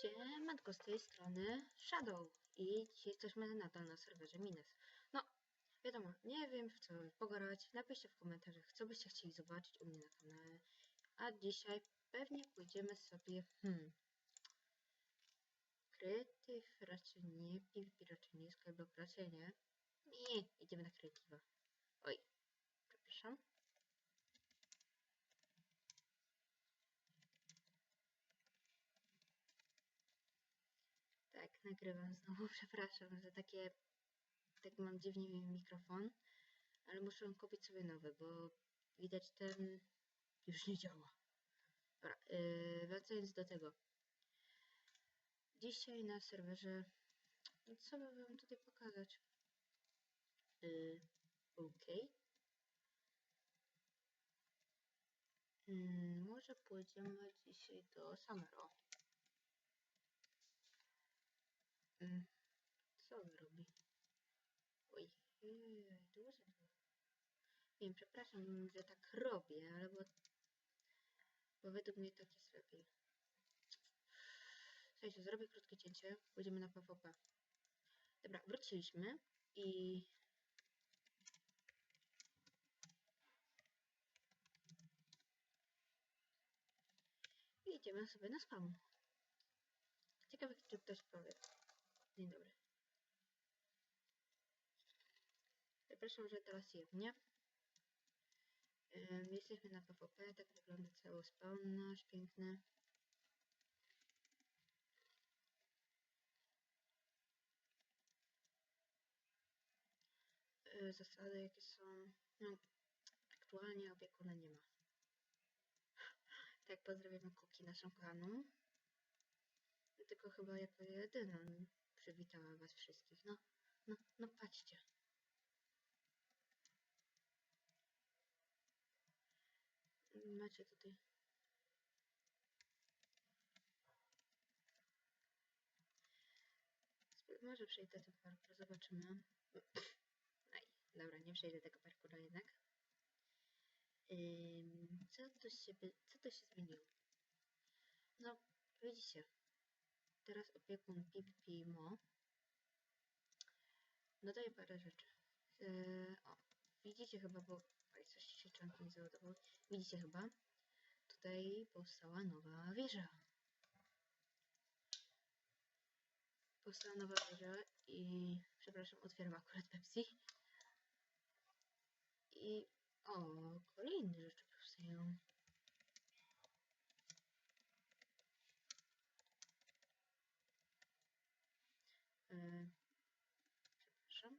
Siemanko, z tej strony Shadow i dzisiaj jesteśmy nadal na serwerze Mines. No, wiadomo, nie wiem w co pograć, napiszcie w komentarzach, co byście chcieli zobaczyć u mnie na kanale. A dzisiaj pewnie pójdziemy sobie, hmm, kreatyw raczej nie, PvP raczej nie, skyblock raczej nie. Nie, idziemy na kreatywa. Oj, przepraszam. Tak, nagrywam znowu, przepraszam, że takie, tak mam dziwnie mikrofon, ale muszę kupić sobie nowy, bo widać ten już nie działa. Dobra, yy, wracając do tego. Dzisiaj na serwerze, no co by wam tutaj pokazać? Yy, ok. Może pójdziemy dzisiaj do Samero. Mm, Co on robi? Oj, ej, dużo było. Wiem, przepraszam, że tak robię, ale bo, bo według mnie tak jest lepiej. Słuchajcie, zrobię krótkie cięcie, pójdziemy na PvP. Dobra, wróciliśmy i... idziemy sobie na spam. Ciekawe, czy ktoś powie. Dzień dobry. Przepraszam, że teraz jawnie. Ym, Jesteśmy na PvP, tak wygląda cały spawn nasz piękny. Yy, Zasady jakie są. No, aktualnie opiekuna nie ma. Tak, pozdrawiamy Kuki, naszą klanu. Tylko chyba jako jedyna przywitała was wszystkich. No, no, no patrzcie. Macie tutaj. Może przejdę ten parkour, zobaczymy. Aj, dobra, nie przejdę tego parkoura jednak. Co to się, co to się zmieniło? No, widzicie, teraz opiekun Pip Pimo dodaje parę rzeczy. Yy, o, widzicie chyba, bo oj, coś się czanki nie załadowało. Widzicie chyba, tutaj powstała nowa wieża. Powstała nowa wieża i przepraszam, otwieram akurat Pepsi. I o, kolejne rzeczy powstają. Yy, przepraszam.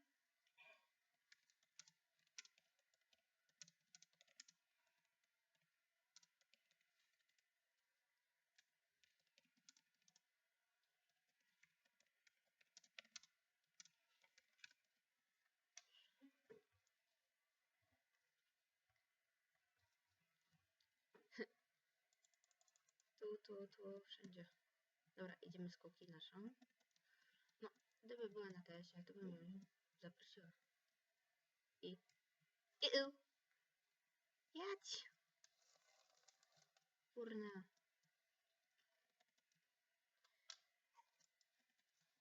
Tu, tu, wszędzie. Dobra, idziemy z kuki naszą. No, gdyby była na TS-ie, to bym ją zaprosiła. I... Iu! Jadź! Kurna.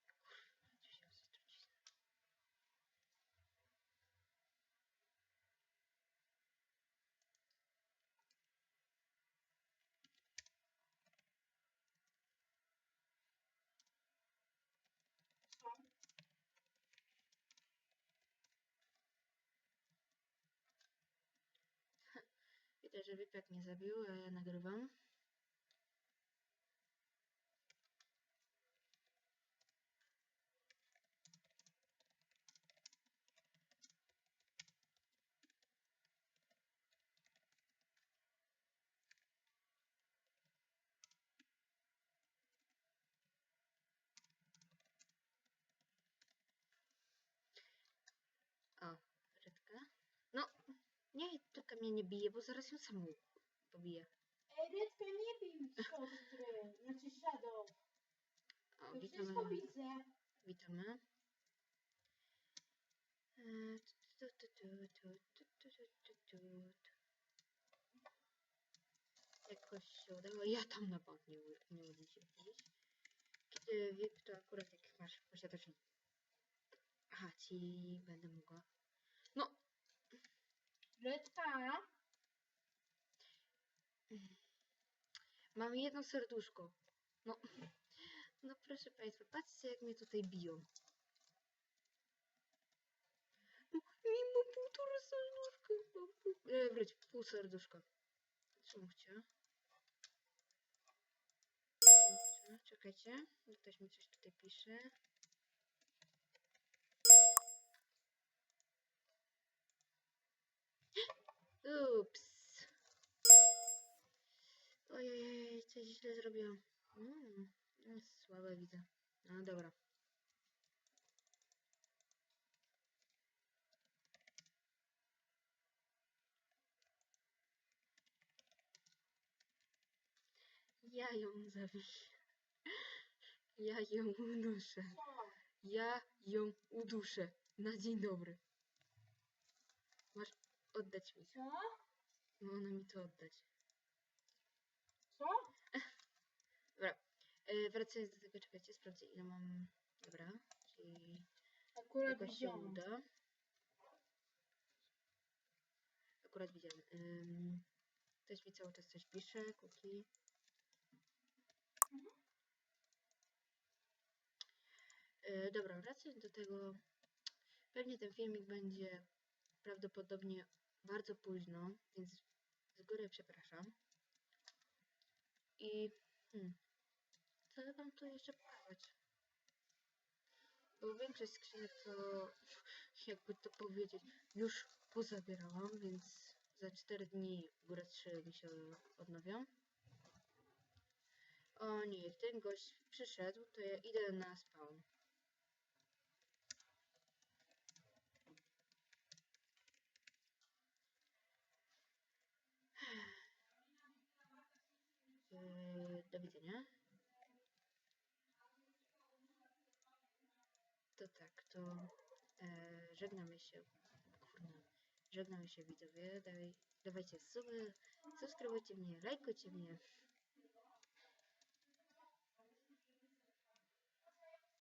Kurwa, gdzie się zatracić? Widać, że Wipek mnie zabił, ja nagrywam. O, rybka. No, nie, tylko mnie nie bije, bo zaraz ją samą pobiję. Ej, Rydka, nie bij siostry, znaczy Shadow. O, To witamy. wszystko widzę. Witamy. E, t- t- tu, tu, tu, tu, tu, tu, tu. Jakoś się udało. Ja tam na bank nie, u- nie uda się wchodzić. Kiedy VIP to akurat jak masz posiadasz. Aha, ci będę mogła. No, Redka. mam jedno serduszko. No, no proszę Państwa, patrzcie jak mnie tutaj biją. No, mimo półtora serduszka. pół- E, wróć, pół serduszka. Czumcie. Czekajcie, ktoś mi coś tutaj pisze. Ups. Ojej, coś źle zrobiłam. Mm, słabe widzę. No dobra. Ja ją zawiszę. Ja ją uduszę. Ja ją uduszę. Na dzień dobry. Masz oddać mi. Co? Ma ona mi to oddać. Co? Dobra. E, wracając do tego, czekajcie, sprawdzę ile mam. Dobra, czyli Akurat jakoś się widziałam. uda. Akurat widziałem. Ym, ktoś mi cały czas coś pisze, kuki. E, dobra, wracając do tego. Pewnie ten filmik będzie prawdopodobnie bardzo późno, więc z góry przepraszam. I hmm, co wam tu jeszcze pokazać? Bo większość skrzynek to, jakby to powiedzieć, już pozabierałam, więc za 4 dni, góra 3 mi się odnowią. O nie, ten gość przyszedł, to ja idę na spawn. Do widzenia. To tak, to e, żegnamy się. Kurde, żegnamy się widzowie. Dawaj, dawajcie suby, subskrybujcie mnie, lajkujcie mnie.